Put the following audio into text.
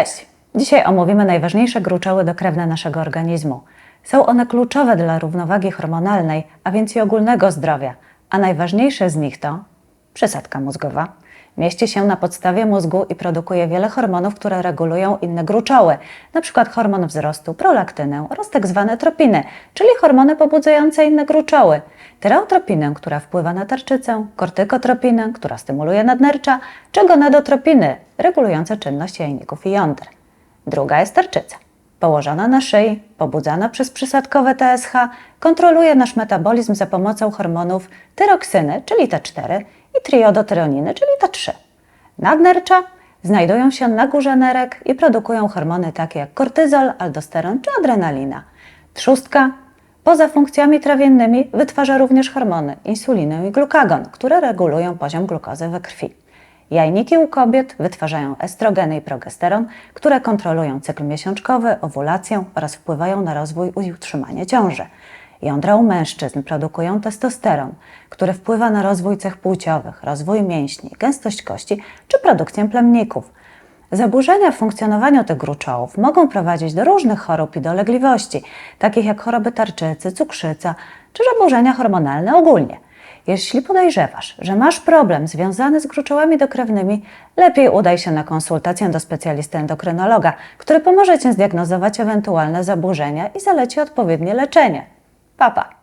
Cześć! Dzisiaj omówimy najważniejsze gruczoły dokrewne naszego organizmu. Są one kluczowe dla równowagi hormonalnej, a więc i ogólnego zdrowia, a najważniejsze z nich to przysadka mózgowa. Mieści się na podstawie mózgu i produkuje wiele hormonów, które regulują inne gruczoły, np. hormon wzrostu, prolaktynę oraz tak zwane tropiny, czyli hormony pobudzające inne gruczoły. Tyreotropinę, która wpływa na tarczycę, kortykotropinę, która stymuluje nadnercza, czy gonadotropiny, regulujące czynność jajników i jąder. Druga jest tarczyca. Położona na szyi, pobudzana przez przysadkowe TSH, kontroluje nasz metabolizm za pomocą hormonów tyroksyny, czyli T4 i triodotyroniny, czyli T3. Nadnercza znajdują się na górze nerek i produkują hormony takie jak kortyzol, aldosteron czy adrenalina. Trzustka poza funkcjami trawiennymi wytwarza również hormony insulinę i glukagon, które regulują poziom glukozy we krwi. Jajniki u kobiet wytwarzają estrogeny i progesteron, które kontrolują cykl miesiączkowy, owulację oraz wpływają na rozwój i utrzymanie ciąży. Jądra u mężczyzn produkują testosteron, który wpływa na rozwój cech płciowych, rozwój mięśni, gęstość kości czy produkcję plemników. Zaburzenia w funkcjonowaniu tych gruczołów mogą prowadzić do różnych chorób i dolegliwości, takich jak choroby tarczycy, cukrzyca czy zaburzenia hormonalne ogólnie. Jeśli podejrzewasz, że masz problem związany z gruczołami dokrewnymi, lepiej udaj się na konsultację do specjalisty endokrynologa, który pomoże Ci zdiagnozować ewentualne zaburzenia i zaleci odpowiednie leczenie. Papa. Pa.